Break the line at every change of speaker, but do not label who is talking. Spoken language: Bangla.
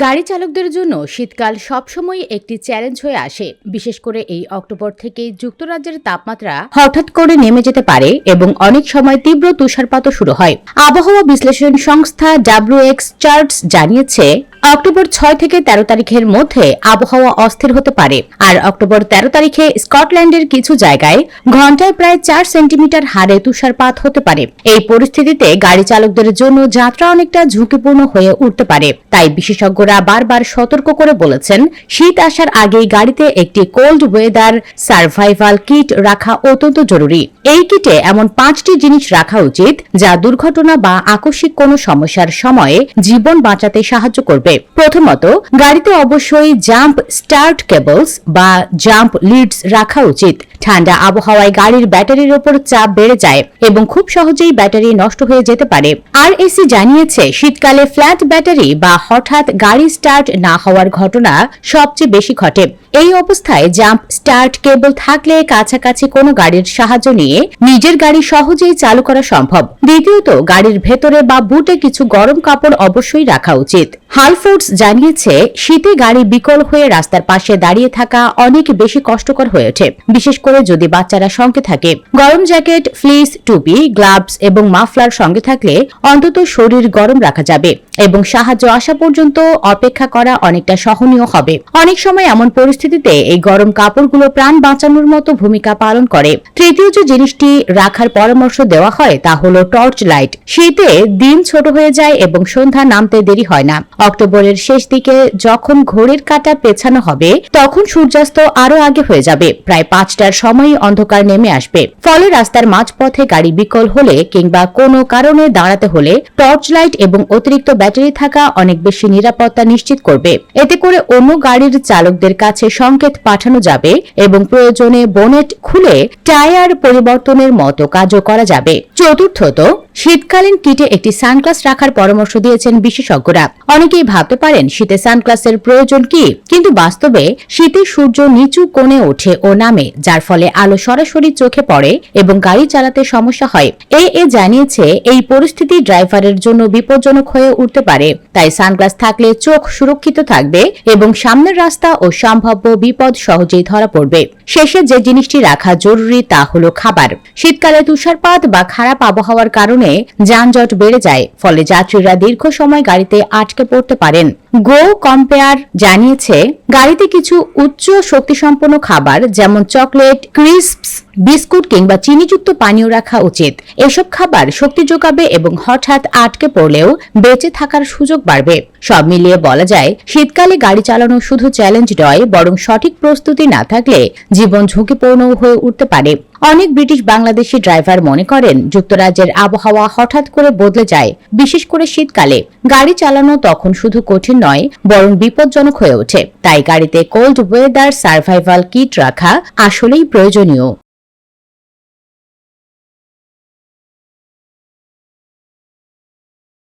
গাড়ি চালকদের জন্য শীতকাল সবসময় একটি চ্যালেঞ্জ হয়ে আসে। বিশেষ করে এই অক্টোবর থেকে যুক্তরাজ্যের তাপমাত্রা হঠাৎ করে নেমে যেতে পারে এবং অনেক সময় তীব্র তুষারপাতও শুরু হয়। আবহাওয়া বিশ্লেষণ সংস্থা ডাব্লিউ এক্স চার্টস জানিয়েছে অক্টোবর ছয় থেকে তেরো তারিখের মধ্যে আবহাওয়া অস্থির হতে পারে। আর অক্টোবর তেরো তারিখে স্কটল্যান্ডের কিছু জায়গায় ঘন্টায় প্রায় চার সেন্টিমিটার হারে তুষারপাত হতে পারে। এই পরিস্থিতিতে গাড়ি চালকদের জন্য যাত্রা অনেকটা ঝুঁকিপূর্ণ হয়ে উঠতে পারে। তাই বিশেষজ্ঞরা বারবার সতর্ক করে বলেছেন, শীত আসার আগেই গাড়িতে একটি কোল্ড ওয়েদার সার্ভাইভাল কিট রাখা অত্যন্ত জরুরি। এই কিটে এমন পাঁচটি জিনিস রাখা উচিত, যা দুর্ঘটনা বা আকস্মিক কোনো সমস্যার সময়ে জীবন বাঁচাতে সাহায্য করবে। প্রথমত, গাড়িতে অবশ্যই জাম্প স্টার্ট কেবলস বা জাম্প লিডস রাখা উচিত। ঠান্ডা আবহাওয়ায় গাড়ির ব্যাটারির ওপর চাপ বেড়ে যায় এবং খুব সহজেই ব্যাটারি নষ্ট হয়ে যেতে পারে। আর এসি জানিয়েছে, শীতকালে ফ্ল্যাট ব্যাটারি বা হঠাৎ গাড়ি স্টার্ট না হওয়ার ঘটনা সবচেয়ে বেশি ঘটে। এই অবস্থায় জাম্প স্টার্ট কেবল থাকলে কাছাকাছি কোনো গাড়ির সাহায্য নিয়ে নিজের গাড়ি সহজেই চালু করা সম্ভব। দ্বিতীয়ত, গাড়ির ভেতরে বা বুটে কিছু গরম কাপড় অবশ্যই রাখা উচিত। হালফোর্ডস জানিয়েছে, শীতে গাড়ি বিকল হয়ে রাস্তার পাশে দাঁড়িয়ে থাকা অনেক বেশি কষ্টকর হয়ে ওঠে। বিশেষ করে যদি বাচ্চারা সঙ্গে থাকে। গরম জ্যাকেট, ফ্লিস, টুপি, গ্লাভস এবং মাফলার সঙ্গে থাকলে অন্তত শরীর গরম রাখা যাবে এবং সাহায্য আসা পর্যন্ত অপেক্ষা করা অনেকটা সহনীয় হবে। অনেক সময় এমন পরিস্থিতিতে এই গরম কাপড়গুলো প্রাণ বাঁচানোর মতো ভূমিকা পালন করে। তৃতীয় যে জিনিসটি রাখার পরামর্শ দেওয়া হয় তা হলো টর্চ লাইট শীতে দিন ছোট হয়ে যায় এবং সন্ধ্যা নামতে দেরি হয় না। অক্টোবরের শেষ দিকে যখন ঘড়ির কাঁটা পেছানো হবে, তখন সূর্যাস্ত আরও আগে হয়ে যাবে। প্রায় পাঁচটার সময় অন্ধকার নেমে আসবে। ফলে রাস্তার মাঝপথে গাড়ি বিকল হলে কিংবা কোনো কারণে দাঁড়াতে হলে টর্চ লাইট এবং অতিরিক্ত ব্যাটারি থাকা অনেক বেশি নিরাপত্তা নিশ্চিত করবে। এতে করে অন্য গাড়ির চালকদের কাছে সংকেত পাঠানো যাবে এবং প্রয়োজনে বোনেট খুলে টায়ার পরিবর্তনের মতো কাজও করা যাবে। চতুর্থত শীতকালীন কিটে একটি সানগ্লাস রাখার পরামর্শ দিয়েছেন বিশেষজ্ঞরা। অনেকেই ভাবতে পারেন শীতে সানগ্লাসের প্রয়োজন কি, কিন্তু বাস্তবে শীতে সূর্য নিচু কোণে ওঠে ও নামে, যার ফলে আলো সরাসরি চোখে পড়ে এবং গাড়ি চালাতে সমস্যা হয়। এ এ জানিয়েছে, এই পরিস্থিতি ড্রাইভারের জন্য বিপজ্জনক হয়ে উঠতে পারে, তাই সানগ্লাস থাকলে চোখ সুরক্ষিত থাকবে এবং সামনের রাস্তা ও সম্ভাব্য বিপদ সহজেই ধরা পড়বে। শেষে যে জিনিসটি রাখা জরুরি তা হলো খাবার। শীতকালে তুষারপাত বা খারাপ আবহাওয়ার কারণে যানজট বেড়ে যায়, ফলে যাত্রীরা দীর্ঘ সময় গাড়িতে আটকে পড়তে পারেন। গো কম্পেয়ার জানিয়েছে, গাড়িতে কিছু উচ্চ শক্তিসম্পন্ন খাবার যেমন চকলেট, ক্রিস্পস, বিস্কুট কিংবা চিনিযুক্ত পানীয় রাখা উচিত। এসব খাবার শক্তি যোগাবে এবং হঠাৎ আটকে পড়লেও বেঁচে থাকার সুযোগ বাড়বে। সব মিলিয়ে বলা যায়, শীতকালে গাড়ি চালানো শুধু চ্যালেঞ্জ নয়, বরং সঠিক প্রস্তুতি না থাকলে জীবন ঝুঁকিপূর্ণ হয়ে উঠতে পারে। অনেক ব্রিটিশ বাংলাদেশি ড্রাইভার মনে করেন যুক্তরাজ্যের আবহাওয়া হঠাৎ করে বদলে যায়, বিশেষ করে শীতকালে। গাড়ি চালানো তখন শুধু কঠিন নয়, বরং বিপজ্জনক হয়ে ওঠে। তাই গাড়িতে কোল্ড ওয়েদার সার্ভাইভাল কিট রাখা আসলেই প্রয়োজনীয়।